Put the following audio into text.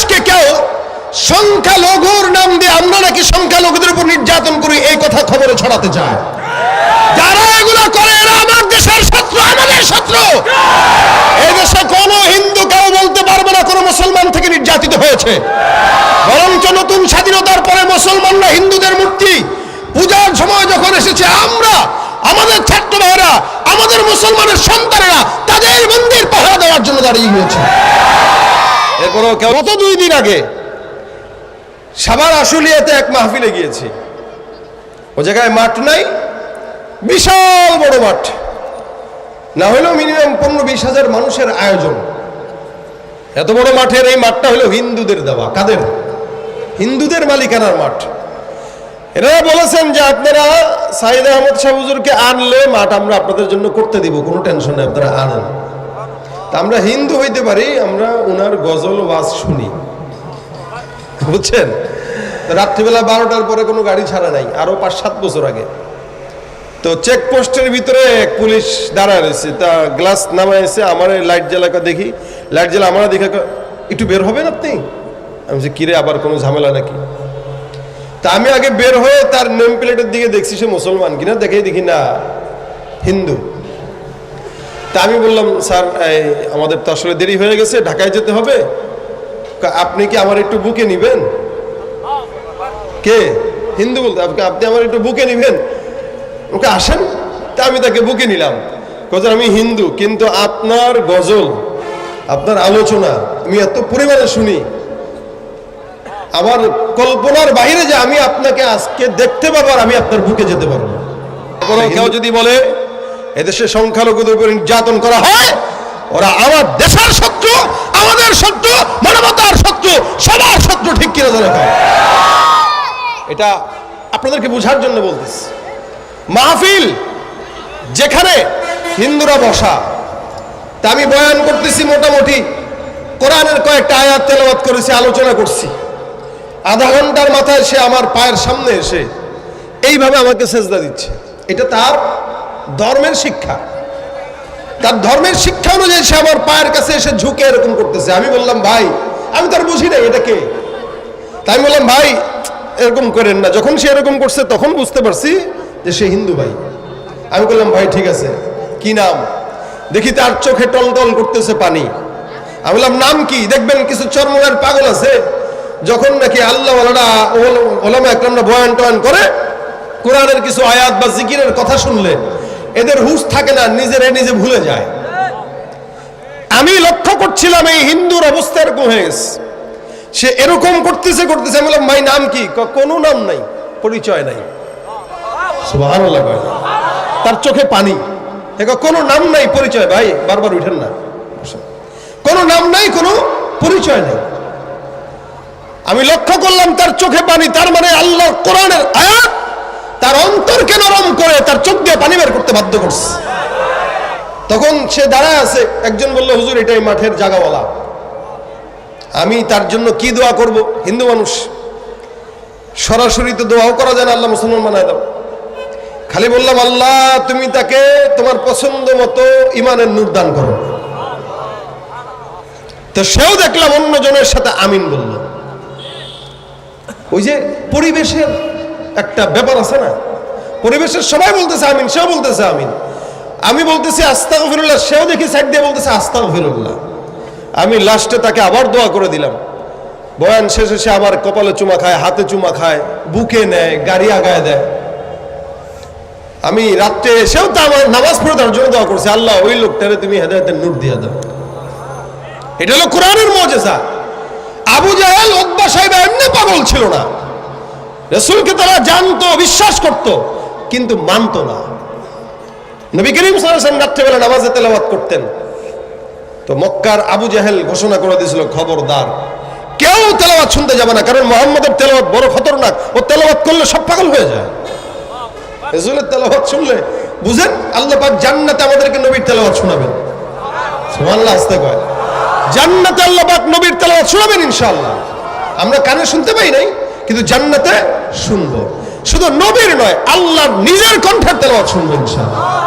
দেশকে কেউ সংখ্যালঘুর নাম দিয়ে আমরা নাকি সংখ্যালঘুদের উপর নির্যাতন করি, এই কথা খবরে ছড়াতে চায়। যারা এগুলো করে, এরা আমার দেশের শত্রু, আমাদের শত্রু। এই দেশে কোনো হিন্দু কেউ বলতে পারবে না, কোনো মুসলমান থেকে নির্যাতিত হয়েছে। বরঞ্চ নতুন স্বাধীনতার পরে মুসলমানরা হিন্দুদের মূর্তি। পূজার সময় যখন এসেছে, আমরা, আমাদের ছাত্র ভাইরা আমাদের মুসলমানের সন্তানেরা, তাদের মন্দির পাহারা দেওয়ার জন্য দাঁড়িয়ে গিয়েছে। এরপরও কেউ গত দুই দিন আগে সাবার আশুলিয়াতে এক মাহফিলে গিয়েছি। ও জায়গায় মাঠ নাই, বিশাল বড় মাঠ। না হলেও মিনিমাম পনেরো বিশ হাজার মানুষের আয়োজন। এত বড় মাঠের এই মাঠটা হলো হিন্দুদের দেওয়া, কাদের? হিন্দুদের মালিকানার মাঠ। এনারা বলেছেন যে আপনারা সাইদ আহমদ শাহ হুজুরকে আনলে মাঠ আমরা আপনাদের জন্য করতে দিব, কোনো টেনশন নেই, আপনারা আনেন। তা আমরা হিন্দু হইতে পারি আমরা ওনার গজল ওয়াজ শুনি। বুঝছেন? রাত্রিবেলা বারোটার পরে কোনো গাড়ি ছাড়া নাই আরও পাঁচ সাত বছর আগে। তো চেকপোস্টের ভিতরে পুলিশ দাঁড়ায় রয়েছে তা গ্লাস এসে আমার লাইট জ্বালাকা দেখি লাইট জ্বালা আমার দেখে একটু বের হবেন আপনি? আমি বলছি, কিরে আবার কোনো ঝামেলা নাকি? তা আমি আগে বের হয়ে তার নেম প্লেটের দিকে দেখছি সে মুসলমান কিনা দেখেই দেখি না হিন্দু। তা আমি বললাম স্যার এই, আমাদের তো আসলে দেরি হয়ে গেছে ঢাকায় যেতে হবে। আপনি কি আমার একটু বুকে নিবেন? কে? হিন্দু বলতে আপনি আপনি আমার একটু বুকে নিবেন। ওকে আসেন। তা আমি তাকে বুকে নিলাম। কথা আমি হিন্দু কিন্তু আপনার গজল আপনার আলোচনা আমি এত পরিমাণে শুনি। আমার কল্পনার বাইরে যে আমি আপনাকে আজকে দেখতে পাবো আর আমি আপনার বুকে যেতে পারব কেউ যদি বলে এদেশে সংখ্যালঘুদের উপর নির্যাতন করা হয়, ওরা আমার দেশের শত্রু, আমাদের শত্রু, মানবতার শত্রু, সবার শত্রু ঠিক কিনা ধরে এটা আপনাদেরকে বোঝার জন্য বলতেছি। মাহফিল যেখানে হিন্দুরা বসা, তা আমি বয়ান করতেছি মোটামুটি, কোরআনের কয়েকটা আয়াত তেলাওয়াত করেছি, আলোচনা করছি। আধা ঘণ্টার মাথায় সে আমার পায়ের সামনে এসে এইভাবে আমাকে সেজদা দিচ্ছে। এটা তার ধর্মের শিক্ষা। তার ধর্মের শিক্ষা অনুযায়ী সে আমার পায়ের কাছে এসে ঝুঁকে এরকম করতেছে। আমি বললাম, ভাই, আমি তার বুঝি নাই এটা কে? তাই বললাম, ভাই, এরকম করেন না। যখন সে এরকম করছে, তখন বুঝতে পারছি যে সে হিন্দু ভাই। আমি বললাম, ভাই, ঠিক আছে। কি নাম? দেখি তার চোখে টলটল করতেছে পানি। আমি বললাম, নাম কি? দেখবেন কিছু চর্মনার পাগল আছে, যখন নাকি আল্লাহ ওলামা একরামরা বয়ান টয়ান করে, কোরআনের কিছু আয়াত বা জিকিরের কথা শুনলে এদের হুশ থাকে না, নিজেরে নিজে ভুলে যায়। আমি লক্ষ্য করছিলাম এই হিন্দুর অবস্থা এরকম হয়ে গেছে। সে এরকম করতেছে করতেছে, আমি বললাম ভাই নাম কি? কোনো নাম নাই, পরিচয় নাই। তার চোখে পানি। কোনো নাম নাই, পরিচয়। ভাই, বারবার উঠেন না। কোনো নাম নাই, কোনো পরিচয় নেই। আমি লক্ষ্য করলাম, তার চোখে পানি, তার মানে আল্লাহ কোরআনের আয়াত তার অন্তরকে নরম করে তার চোখ দিয়ে পানি বের করতে বাধ্য করছে। তখন সে দাঁড়ায় আছে, একজন বলল, হুজুর, এটাই মাঠের জাগাওয়ালা। আমি তার জন্য কি দোয়া করব? হিন্দু মানুষ, সরাসরি তো দোয়াও করা যায় না, আল্লাহ মুসলমান বানায় দাও। খালি বললাম, আল্লাহ, তুমি তাকে তোমার পছন্দ মতো ইমানের নূর দান করো। তো সেও দেখলাম অন্য জনের সাথে আমিন বলল। ওই যে পরিবেশের একটা ব্যাপার আছে না? পরিবেশের সবাই বলতেছে আমিন, সেও বলতেছে আমিন। আমি বলতেছি আস্তাক ফিরুল্লাহ সেও দেখি সাইড দিয়ে বলতেছে আস্তাক ফিরুল্লাহ আমি লাস্টে তাকে আবার দোয়া করে দিলাম। বয়ান শেষে সে আবার কপালে চুমা খায়, হাতে চুমা খায়, বুকে নেয়, গাড়ি আগায় দেয়। আমি রাত্রে এসেও তো আমার নামাজ পড়ে তার জন্য দোয়া করছি, আল্লাহ, ওই লোকটারে তুমি হেদায়তের নূর দিয়ে দাও। এটা হলো কোরআনের মজেজা। আবু জাহেল ওকবা সাহেব এমনি পাগল ছিল না। রসুলকে তারা জানতো, বিশ্বাস করত, কিন্তু মানতো না। নবী করিম সাল্লাম রাত্রেবেলা নামাজে তেলাওয়াত করতেন। তো মক্কার আবু জাহেল ঘোষণা করে দিয়েছিল, খবরদার, কেউ তেলাওয়াত শুনতে যাবে না, কারণ মোহাম্মদের তেলাওয়াত বড় খতরনাক। ও তেলাওয়াত করলে সব পাগল হয়ে যায়। রসুলের তেলাওয়াত শুনলে বুঝেন, আল্লাহ পাক জান্নাতে আমাদেরকে নবীর তেলাওয়াত শোনাবেন। সুবহানাল্লাহ, আসতে কয়। জান্নাতে আল্লাহ পাক নবীর তেলাওয়াত শোনাবেন ইনশাআল্লাহ। আমরা কানে শুনতে পাই নাই, কিন্তু জান্নাতে শুনব। শুধু নবীর নয় আল্লাহ নিজের কণ্ঠের তেলাওয়াত শুনব ইনশাআল্লাহ।